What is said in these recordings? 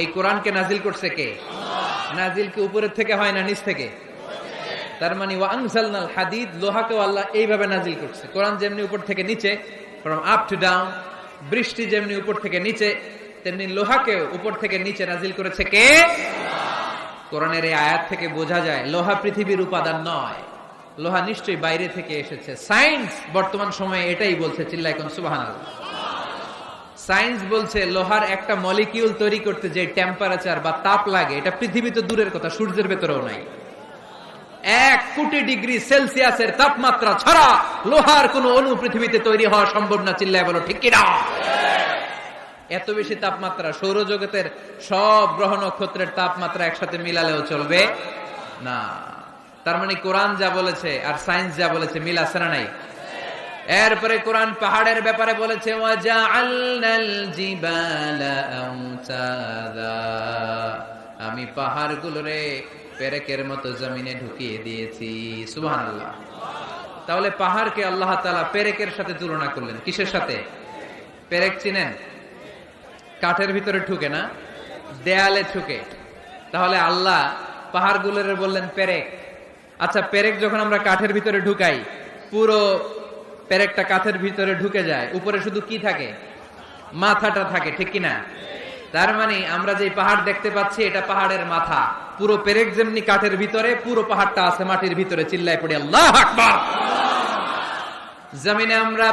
এই কোরআনকে নাজিল করছে কে? নাজিল কি উপরের থেকে হয় না নিচ থেকে? তার মানে ওয়াংসালনাল হাদিদ, লোহাকেও আল্লাহ এইভাবে নাজিল করছে। কোরআন যেমনি উপর থেকে নিচে ফ্রম আপ টু ডাউন বৃষ্টি যেমনি উপর থেকে নিচে, তেমনি লোহাকে উপর থেকে নিচে নাজিল করেছে কে? কোরআনের এই আয়াত থেকে বোঝা যায়, লোহা পৃথিবীর উপাদান নয়। লোহা নিশ্চয়ই বাইরে থেকে এসেছে। সায়েন্স বর্তমান সময়ে এটাই বলছে চিল্লাই কোন সুবাহান সায়েন্স বলছে লোহার একটা মলিকিউল তৈরি করতে যে টেম্পারেচার বা তাপ লাগে, এটা পৃথিবী তো দূরের কথা, সূর্যের ভেতরেও নাই। এক কোটি ডিগ্রি সেলসিয়াসের তাপমাত্রা ছাড়া লোহার কোন অণু পৃথিবীতে তৈরি হওয়া সম্ভব না, চিল্লায় বলো, ঠিক কিনা? এত বেশি তাপমাত্রা, সৌরজগতের সব গ্রহ নক্ষত্রের তাপমাত্রা একসাথে মিলালেও চলবে? না। তার মানে কোরআন যা বলেছে আর সায়েন্স যা বলেছে মিল আছে না নাই? এরপরে কোরআন পাহাড়ের ব্যাপারে বলেছে আমি পাহাড়গুলোরে পেরেকের মতো জমিনে ঢুকিয়ে দিয়েছি। সুবহানাল্লাহ। তাহলে পাহাড়কে আল্লাহ তালা পেরেকের সাথে তুলনা করলেন। কিসের সাথে? পেরেক চিনেন? কাঠের ভিতরে ঠুকে না? দেয়ালে ঠুকে তাহলে আল্লাহ পাহাড়গুলোরে বললেন, পেরেক। আচ্ছা পেরেক যখন আমরা কাঠের ভিতরে ঢুকাই, পুরো পেরেকটা কাঠের ভিতরে ঢুকে যায়, উপরে শুধু কি থাকে? মাথাটা থাকে, ঠিক কিনা? তার মানে আমরা যে পাহাড় দেখতে পাচ্ছি, এটা পাহাড়ের মাথা। পুরো পেরেক যেমনি কাঠের ভিতরে, পুরো পাহাড়টা আছে মাটির ভিতরে, চিল্লায় পড়ে, আল্লাহ জমিনে আমরা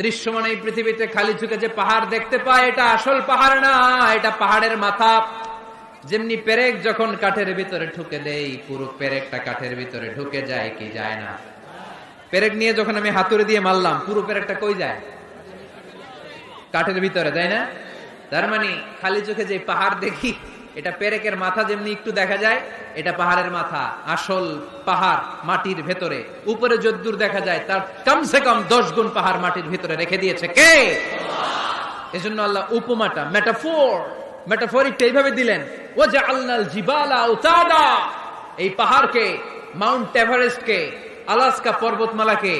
দৃশ্যমান এই পৃথিবীতে খালি চুকে যে পাহাড় দেখতে পাই, এটা আসল পাহাড় না, এটা পাহাড়ের মাথা। যেমনি পেরেক যখন কাঠের ভিতরে ঢুকে দেয় পুরো পেরেকটা কাঠের ভিতরে ঢুকে যায়, কি যায় না। পেরেক নিয়ে যখন আমি হাতুড়ে দিয়ে মারলাম, পুরো পেরেকটা কই যায়? কাঠের ভিতরে, তাই না? তার মানে খালি চোখে যে পাহাড় দেখি, এটা পেরেকের মাথা যেমনি একটু দেখা যায়, এটা পাহাড়ের মাথা, আসল পাহাড় মাটির ভেতরে। উপরে যদ্দূর দেখা যায়, তার কমসে কম দশ গুণ পাহাড় মাটির ভিতরে রেখে দিয়েছে। কে? এজন্য আল্লাহ উপমাটা মেটাফোর মেটাফোরিকটা এইভাবে দিলেন। ও যে আল্লাহ জিবালা উতাদা এই পাহাড়কে, মাউন্ট এভারেস্টকে আলাস্কা পর্বতমালাকে,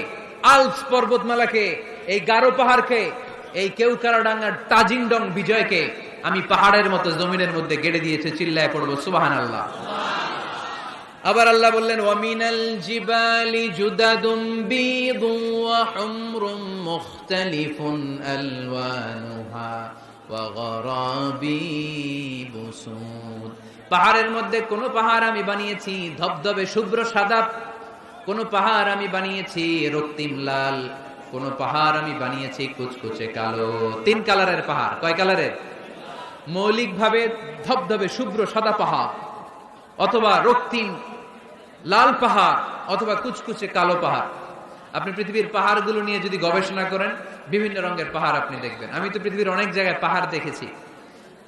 আলপস পর্বতমালাকে, এই গারো পাহাড়কে, এই কেউকারাডাঙ্গার তাজিংডং বিজয়কে আমি পাহাড়ের মতো জমিনের মধ্যে গেড়ে দিয়েছে, চিল্লায় পড়ব সুবাহান আল্লাহ আবার আল্লাহ বললেন, ওয়ামিনাল জিবালি জুদাদুম বিদুম ওয়া হুমরুম মুখতালিফুন আলওয়ানুহা ওয়া গরাবিবু সুদ পাহাড়ের মধ্যে কোন পাহাড় আমি বানিয়েছি, ধবধবে শুভ্র সাদা কোন পাহাড় আমি বানিয়েছি রক্তিম লাল, কোন পাহাড় আমি বানিয়েছি কুচকুচে কালো। তিন কালারের পাহাড়, কয় কালারের? মৌলিকভাবে ধবধবে, শুভ্র সাদা পাহাড়, অথবা রক্তিম লাল পাহাড়, অথবা কুচকুচে কালো পাহাড়। আপনি পৃথিবীর পাহাড়গুলো নিয়ে যদি গবেষণা করেন, বিভিন্ন রঙের পাহাড় আপনি দেখবেন। আমি তো পৃথিবীর অনেক জায়গায় পাহাড় দেখেছি।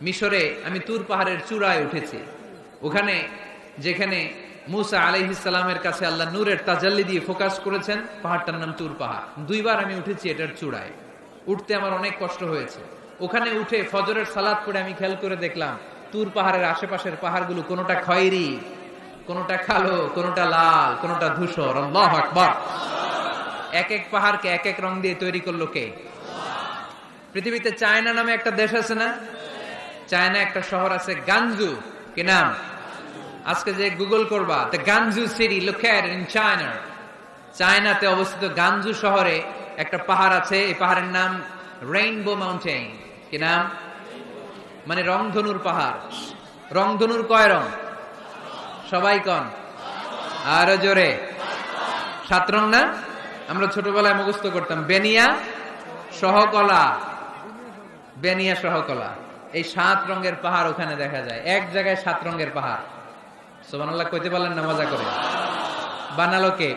মিশরে আমি তুর পাহাড়ের চূড়ায় উঠেছি। ওখানে, যেখানে মুসা আলাইহিসালামের কাছে আল্লাহ নূরের তাজাল্লি দিয়ে ফোকাস করেছেন, পাহাড়টার নাম তুর পাহাড়। দুইবার আমি উঠেছি এটার চূড়ায়। উঠতে আমার অনেক কষ্ট হয়েছে। ওখানে উঠে ফজরের সালাদ পড়ে আমি খেয়াল করে দেখলাম, তুর পাহাড়ের আশেপাশের পাহাড়গুলো কোনোটা খয়েরি, কোনোটা কালো, কোনোটা লাল, কোনোটা ধূসর। আল্লাহ এক এক পাহাড়কে এক এক রং দিয়ে তৈরি করল কে? পৃথিবীতে চায়না নামে একটা দেশ আছে না? চায়না একটা শহর আছে গাঞ্জু কি নাম? আজকে যে গুগল করবা the Guangzhou city located in China চায়নাতে অবস্থিত গানজু শহরে একটা পাহাড় আছে, এই পাহাড়ের নাম রেইনবো মাউন্টেন কি নাম? মানে রংধনুর পাহাড়। রংধনুর কয় রং? সবাই কন। আরও জোরে। সাত রং না? আমরা ছোটবেলায় মুখস্থ করতাম। বেনিয়া সহকলা বেনিয়া সহকলা এই সাত রঙের পাহাড় ওখানে দেখা যায়। এক জায়গায় সাত রঙের পাহাড়। সোমানাল্লাহ কইতে পারলেন না, মজা করে। বানালো কে?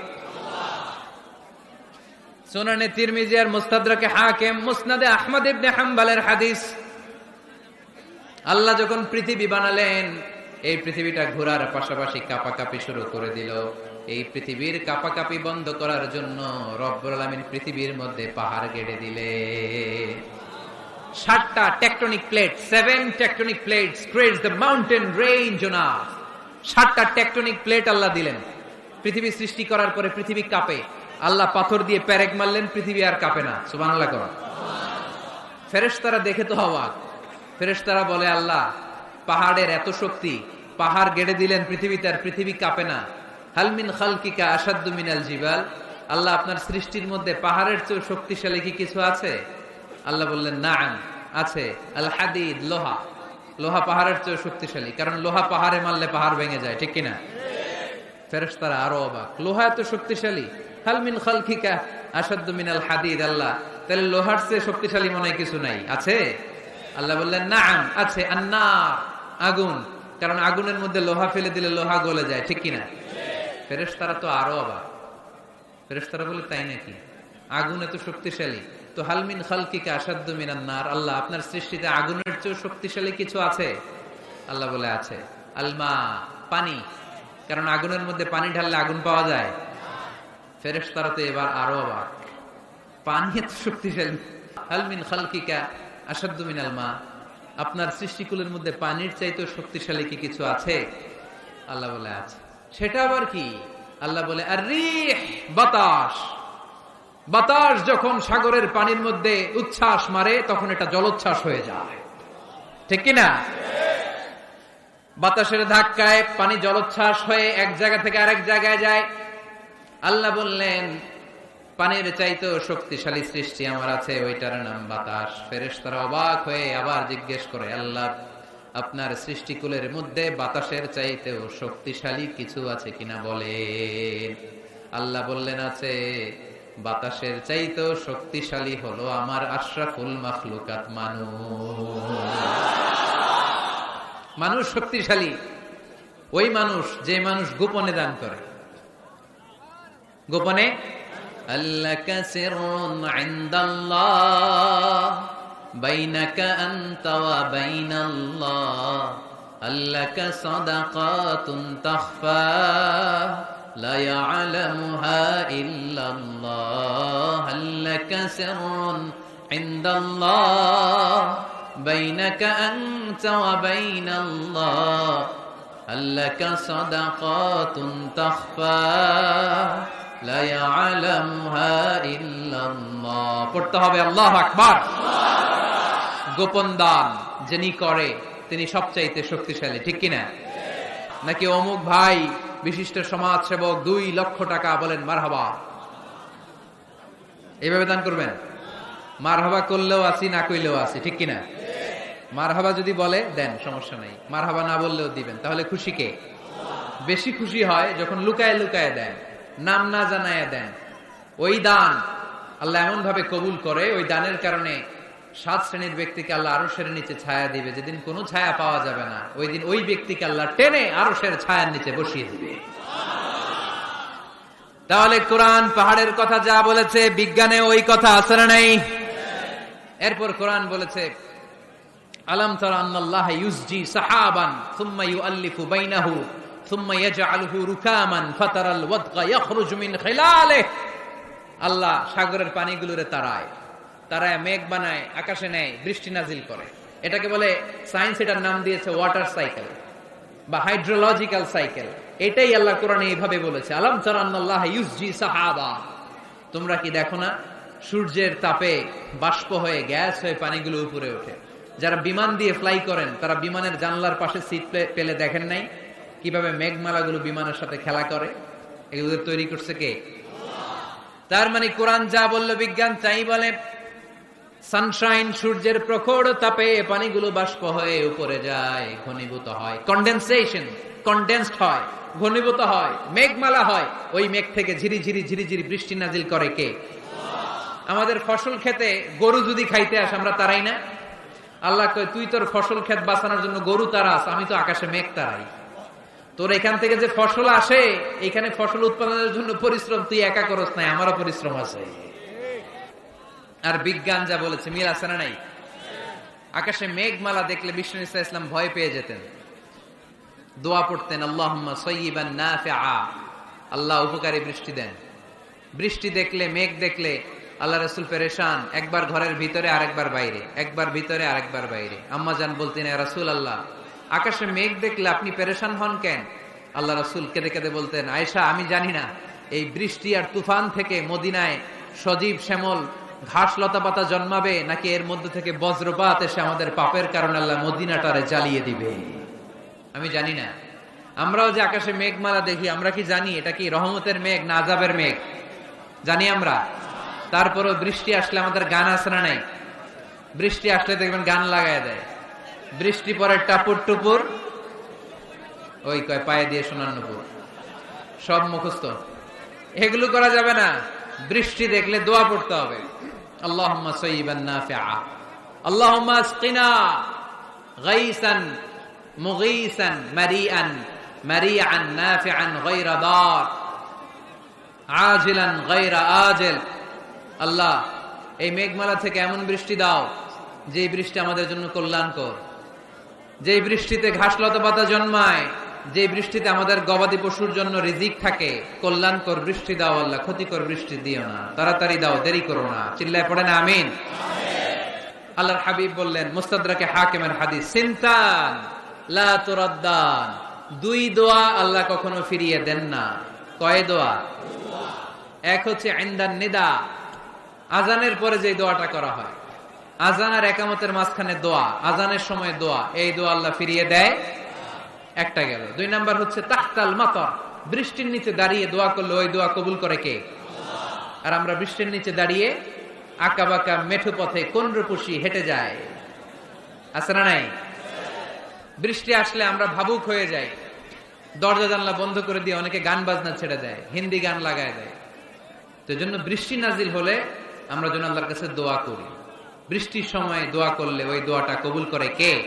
সোনানে তিরমিজি আর মুস্তাদরাকে হাকিম, মুসনাদে আহমদ ইবনে হাম্বালের হাদিস। আল্লাহ যখন পৃথিবী বানালেন, এই পৃথিবীটা ঘোরার পাশাপাশি কাপাকাপি শুরু করে দিল। এই পৃথিবীর কাপাকাপি বন্ধ করার জন্য রব্বুল পৃথিবীর মধ্যে পাহাড় গেড়ে দিলে। সাতটা tectonic plate seven tectonic plate creates the mountain range on সাতটা টেকটনিক প্লেট আল্লাহ দিলেন। পৃথিবী সৃষ্টি করার পরে পৃথিবী কাঁপে। আল্লাহ পাথর দিয়ে প্যারেক মারলেন, পৃথিবী আর কাঁপে না। সুবহানাল্লাহ কর। ফেরেশতারা দেখে তো অবাক। ফেরেশতারা বলে, আল্লাহ, পাহাড়ের এত শক্তি, পাহাড় গেড়ে দিলেন পৃথিবীতে আর পৃথিবী কাঁপে না। হালমিন খালকিকা আসাদ্দু মিনাল জিবাল? আল্লাহ, আপনার সৃষ্টির মধ্যে পাহাড়ের চেয়েও শক্তিশালী কি কিছু আছে? আল্লাহ বললেন না আছে, আল লোহা। লোহা পাহাড়ের চেয়ে শক্তিশালী, কারণ লোহা পাহাড়ে মারলে পাহাড় ভেঙে যায়, ঠিক কিনা? ফেরেশতারা আরও অবাক, লোহা এত শক্তিশালী হালমিন খালকিকা আসাদ্দ মিনাল হাদিদ, আল্লাহ, তাহলে লোহার চেয়ে শক্তিশালী মনে কিছু নাই, আছে? আল্লাহ বললেন না আছে আন্না আগুন, কারণ আগুনের মধ্যে লোহা ফেলে দিলে লোহা গলে যায়, ঠিক কিনা? ফেরেশতারা তো আরও অবাক, ফেরেশতারা বলে, তাই নাকি? আগুন এত শক্তিশালী তো হালমিন খালকিকা আসাদ্দ মিনান নার আল্লাহ, আপনার সৃষ্টিতে আগুনের চেয়েও শক্তিশালী কিছু আছে? আল্লাহ বলে আছে, আলমা, পানি। কারণ আগুনের মধ্যে পানি ঢাললে আগুন পাওয়া যায়। ফেরেস তারা তো এবার আরও অবাক। পানি এত শক্তিশালী। আলমিন খালকিকা আসাদ্দ মিনাল মা। আপনার সৃষ্টিকুলের মধ্যে পানির চাইতেও শক্তিশালী কি কিছু আছে? আল্লাহ বলে আছে। সেটা আবার কি? আল্লাহ বলে আর রিহ বাতাস। বাতাস যখন সাগরের পানির মধ্যে উচ্ছ্বাস মারে, তখন এটা জলোচ্ছ্বাস হয়ে যায়। ঠিক কিনা? বাতাসের ধাক্কায় পানি জলোচ্ছ্বাস হয়ে এক জায়গা থেকে আরেক জায়গায় যায়। আল্লাহ বললেন, পানির চাইতো শক্তিশালী সৃষ্টি আমার আছে, ওইটার নাম বাতাস। ফেরেশ তারা অবাক হয়ে আবার জিজ্ঞেস করে, আল্লাহ, আপনার সৃষ্টিকুলের মধ্যে বাতাসের চাইতেও শক্তিশালী কিছু আছে কিনা বলে আল্লাহ বললেন, আছে। বাতাসের চাইতেও শক্তিশালী হলো আমার আশরাফুল মাখলুকাত মানুষ। মানুষ শক্তিশালী। ওই মানুষ যে মানুষ গোপনে দান করে। গোপনে? আল্লাহ بينك أنت وبين الله ألك صدقات تخفى لا يعلمها إلا الله هل لك سر عند الله بينك أنت وبين الله هل لك صدقات تخفى لا يعلمها إلا الله পড়তে হবে আল্লাহ আকবার গোপন দান যিনি করে তিনি সবচাইতে শক্তিশালী ঠিক কিনা নাকি অমুক ভাই বিশিষ্ট সমাজ সেবক দুই লক্ষ টাকা বলেন, মারহাবা। এইভাবে দান করবেন? মারহাবা করলেও আছি, না কইলেও আছি, ঠিক কিনা? মারহাবা যদি বলে, দেন, সমস্যা নাই। মারহাবা না বললেও দিবেন। তাহলে খুশি কে? বেশি খুশি হয় যখন লুকায় লুকায় দেন, নাম না জানায় দেন। ওই দান আল্লাহ এমন ভাবে কবুল করে, ওই দানের কারণে সাত শ্রেণির ব্যক্তিকে আল্লাহ আরও সের নিচে ছায়া দিবে। যেদিন কোনো ছায়া পাওয়া যাবে না, ওই দিন ওই ব্যক্তিকে আল্লাহ টেনে আরও সের ছায়ার নিচে বসিয়ে দিবে। তাহলে কোরআন পাহাড়ের কথা যা বলেছে, বিজ্ঞানে ওই কথা আছে না নাই? এরপর কোরআন বলেছে, আলম সাহাবান আল্লাহ সাগরের পানিগুলোরে তারায়। তারায় মেঘ বানায়, আকাশে নেয়, বৃষ্টি নাজিল করে। এটাকে বলে সায়েন্স এটার নাম দিয়েছে ওয়াটার সাইকেল বা হাইড্রোলজিক্যাল সাইকেল। এটাই আল্লাহ কোরআনে এইভাবে বলেছে, আলম তারান্নাল্লাহ ইউসজি সাহাবা। তোমরা কি দেখো না, সূর্যের তাপে বাষ্প হয়ে, গ্যাস হয়ে পানিগুলো উপরে ওঠে। যারা বিমান দিয়ে ফ্লাই করেন, তারা বিমানের জানলার পাশে সিট পেলে দেখেন নাই কীভাবে মেঘমালাগুলো বিমানের সাথে খেলা করে? এগুলো তৈরি করছে কে? তার মানে কোরআন যা বলল বিজ্ঞান তাই বলে। সানশাইন সূর্যের প্রখর তাপে পানিগুলো বাষ্প হয়ে উপরে যায়, ঘনীভূত হয়। কন্ডেনসেশন কন্ডেন্সড হয়, ঘনীভূত হয়, মেঘমালা হয়। ওই মেঘ থেকে ঝিরি ঝিরি ঝিরি ঝিরি বৃষ্টি নাজিল করে কে? আমাদের ফসল খেতে গরু যদি খাইতে আস, আমরা তারাই না। আল্লাহ কয়, তুই তোর ফসল ক্ষেত বাঁচানোর জন্য গরু তারাস আমি তো আকাশে মেঘ তারাই। তোর এখান থেকে যে ফসল আসে, এখানে ফসল উৎপাদনের জন্য পরিশ্রম, তুই একা করস নাই, আমারও পরিশ্রম আছে। আর বিজ্ঞান যা বলেছে, মিল আছে না নাই? আকাশে মেঘমালা দেখলে বিষ্ণু ইসা ইসলাম ভয় পেয়ে যেতেন। দোয়া পড়তেন আল্লাহ সৈবান আল্লাহ উপকারী বৃষ্টি দেন। বৃষ্টি দেখলে, মেঘ দেখলে আল্লাহ রসুল পেরেশান, একবার ঘরের ভিতরে, আরেকবার বাইরে। একবার ভিতরে, আরেকবার বাইরে। আম্মা জান বলতেন রাসুল আল্লাহ আকাশে মেঘ দেখলে আপনি পেরেশান হন কেন? আল্লাহ রসুল কেঁদে কেঁদে বলতেন আয়সা আমি জানি না। এই বৃষ্টি আর তুফান থেকে মদিনায় সজীব, শ্যামল ঘাস লতা পাতা জন্মাবে, নাকি এর মধ্যে থেকে বজ্রপাত এসে আমাদের পাপের কারণে আল্লাহ মদিনাটারে জ্বালিয়ে দিবে? আমি জানি না। আমরাও যে আকাশে মেঘমালা দেখি, আমরা কি জানি? এটা কি রহমতের মেঘ না আজাবের মেঘ? জানি আমরা। তারপরও বৃষ্টি আসলে আমাদের গান আসে না নাই? বৃষ্টি আসলে দেখবেন গান লাগায় দেয়। বৃষ্টি পরে টাপুর টুপুর, ওই কয় পায়ে দিয়ে শোনার নুপুর। সব মুখস্থ। এগুলো করা যাবে না। বৃষ্টি দেখলে দোয়া পড়তে হবে। আল্লাহুম্মা সাইয়িবান নাফিআ। আল্লাহুম্মা আসকিনা গাইসান মুগীসান মারিআন মারিআন নাফিআন গায়রা দার আল্লাহ, এই মেঘমালা থেকে এমন বৃষ্টি দাও যে বৃষ্টি আমাদের জন্য কল্যাণকর। যে বৃষ্টিতে ঘাস লতা পাতা জন্মায় যে বৃষ্টিতে আমাদের গবাদি পশুর জন্য রিজিক থাকে, কল্যাণকর বৃষ্টি দাও আল্লাহ, ক্ষতিকর বৃষ্টি দিও না, তাড়াতাড়ি দাও, দেরি করো না। চিল্লায় পড়ে না, আমিন? আল্লাহর হাবিব বললেন, মুস্তাদরাকে হাকিমের হাদিস, সিনতান দুই দোয়া আল্লাহ কখনো ফিরিয়ে দেন না। কয় দোয়া? এক হচ্ছে, ইন্দান নিদা আজানের পরে যে দোয়াটা করা হয়। আজান আর একামতের মাঝখানে দোয়া, আজানের সময় দোয়া, এই দোয়া আল্লাহ ফিরিয়ে দেয়। একটা গেল। দুই নাম্বার হচ্ছে, তাহতাল মাতর বৃষ্টির নিচে দাঁড়িয়ে দোয়া করলে ওই দোয়া কবুল করে কে? আর আমরা বৃষ্টির নিচে দাঁড়িয়ে আঁকা বাঁকা মেঠো পথে কোন রূপসী হেঁটে যায়? আছে না নাই? বৃষ্টি আসলে আমরা ভাবুক হয়ে যাই। দরজা জানলা বন্ধ করে দিয়ে অনেকে গান বাজনা ছেড়ে দেয়, হিন্দি গান লাগায় দেয়। তো জন্য বৃষ্টি নাজিল হলে আমরা যেন আল্লাহর কাছে দোয়া করি। বৃষ্টির সময় দোয়া করলে ওই দোয়াটা কবুল করে কে?